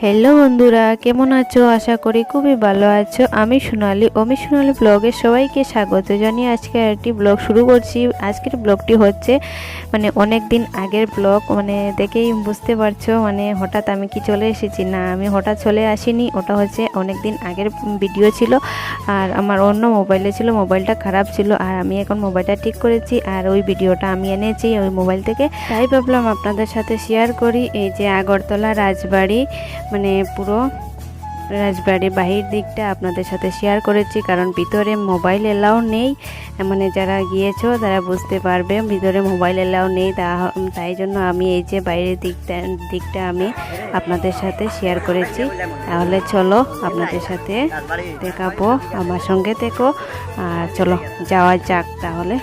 Hello বন্ধুরা, কেমন আছো? আশা করি খুবই ভালো আছো। আমি সোনালি। অমি সোনালি ব্লগের সবাইকে স্বাগত জানিয়ে আজকে একটি ব্লগ শুরু করছি। আজকের ব্লগটি হচ্ছে মানে অনেক দিন আগের ব্লগ। মানে দেখেই বুঝতে পারছ মানে হঠাৎ আমি কি চলে এসেছি? না, আমি হঠাৎ চলে আসিনি। ওটা হচ্ছে অনেক দিন আগের ভিডিও ছিল। আর আমার অন্য মোবাইলে ছিল, মোবাইলটা খারাপ ছিল, আর আমি এখন মোবাইলটা ঠিক করেছি, আর ওই ভিডিওটা আমি এনেছি ওই মোবাইল থেকে। তাই ভাবলাম আপনাদের সাথে শেয়ার করি, এই যে আগরতলা রাজবাড়ি মানে পুরো রাজবাড়ির বাহির দিকটা আপনাদের সাথে শেয়ার করেছি, কারণ ভিতরে মোবাইল এলাও নেই। মানে যারা গিয়েছো, তারা বুঝতে পারবে, ভিতরে মোবাইল এলাও নেই তাই জন্য আমি এই যে বাইরের দিকটা দিকটা আমি আপনাদের সাথে শেয়ার করেছি। তাহলে চলো আপনাদের সাথে দেখাবো, আমার সঙ্গে থেকো, আর চলো, যাওয়া যাক তাহলে।